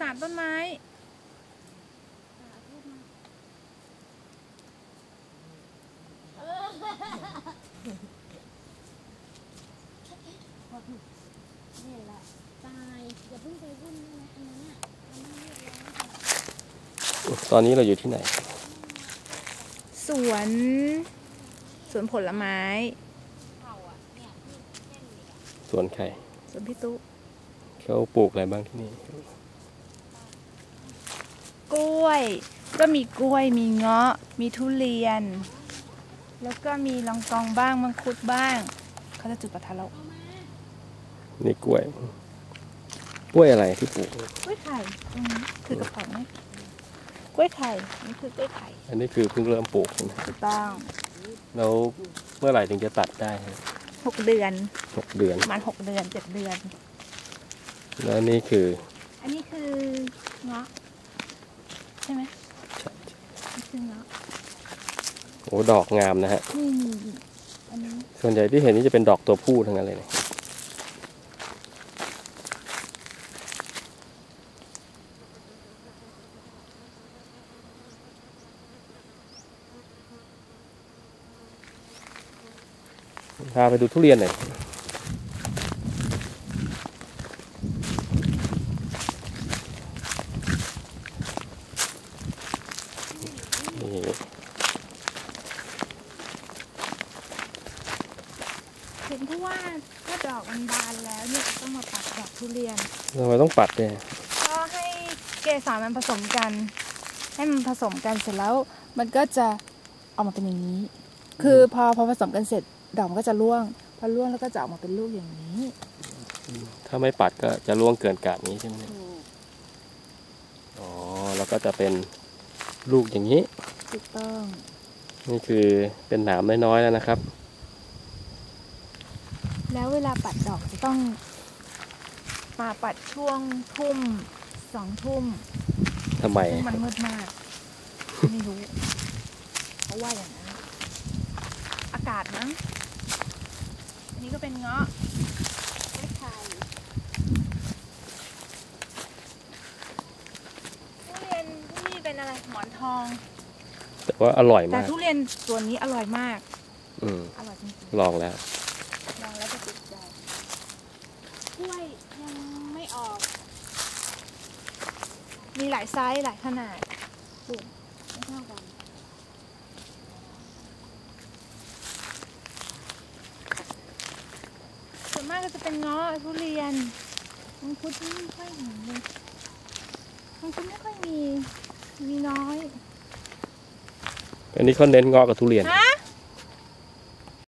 สามต้นไม้นี่แหละตายอย่าเพิ่งไปวุ่นนะอันนั้นอะมันไม่เรียบร้อยตอนนี้เราอยู่ที่ไหน สวน สวนผลไม้เข่าอะเนี่ยที่เส้นเหล็กอะสวนไข่สวนพี่ตุ๊เขาปลูกอะไรบ้างที่นี่ กล้วย ก็มีกล้วย มีเงาะ มีทุเรียน แล้วก็มีลองกองบ้าง มังคุดบ้าง เขาจะจุดประทัดแล้วนี่กล้วย กล้วยอะไรที่ปลูก กล้วยไข่ตรงนี้คือกระป๋องไหมกล้วยไข่ นี่คือกล้วยไข่ อันนี้คือเพิ่งเริ่มปลูกใช่ไหมถูกต้อง แล้วเมื่อไหร่ถึงจะตัดได้ฮะหกเดือนหกเดือน ประมาณหกเดือนเจ็ดเดือน แล้วนี่คือ อันนี้คือเงาะใช่ไหมใช่นี่คือเงาะโอ้ดอกงามนะฮะนี่อันนี้ส่วนใหญ่ที่เห็นนี่จะเป็นดอกตัวผู้ทั้งนั้นเลยเนี่ยพาไปดูทุเรียนหน่อย นี่เห็นเพราะว่าถ้าดอกมันบานแล้วเนี่ยจะต้องมาปัดดอกทุเรียนทำไมต้องปัดเนี่ยก็ให้เกสรมันผสมกัน ให้มันผสมกันเสร็จแล้วมันก็จะออกมาเป็นอย่างนี้ คือพอพอผสมกันเสร็จดอกมันก็จะร่วง พอร่วงแล้วก็จะออกมาเป็นลูกอย่างนี้ ถ้าไม่ปัดก็จะร่วงเกินกาดนี้ใช่ไหมเนี่ยอ๋อแล้วก็จะเป็นลูกอย่างนี้ ถูกต้อง นี่คือเป็นหนามน้อยๆแล้วนะครับ แล้วเวลาปัดดอกจะต้องมาปัดช่วงทุ่มสองทุ่มทำไมซึ่งมันมืดมาก ไม่รู้เพราะว่าอย่างนั้น อากาศนะอันนี้ก็เป็นเงาะไม่ไข่ทุเรียนที่นี่เป็นอะไรหมอนทอง แต่ว่าอร่อยแต่มาก ทุเรียนตัวนี้อร่อยมาก อืมอร่อยจริงลองแล้ว ๆลองแล้วจะติดใจกล้วยยังไม่ออก มีหลายไซส์หลายขนาดไม่เท่ากัน ส่วนมากก็จะเป็นเงาะทุเรียนมังคุดไม่ค่อยเห็นเลยมังคุดไม่ค่อยมีมีน้ อันนี้เขาเน้นงอกับทุเรียน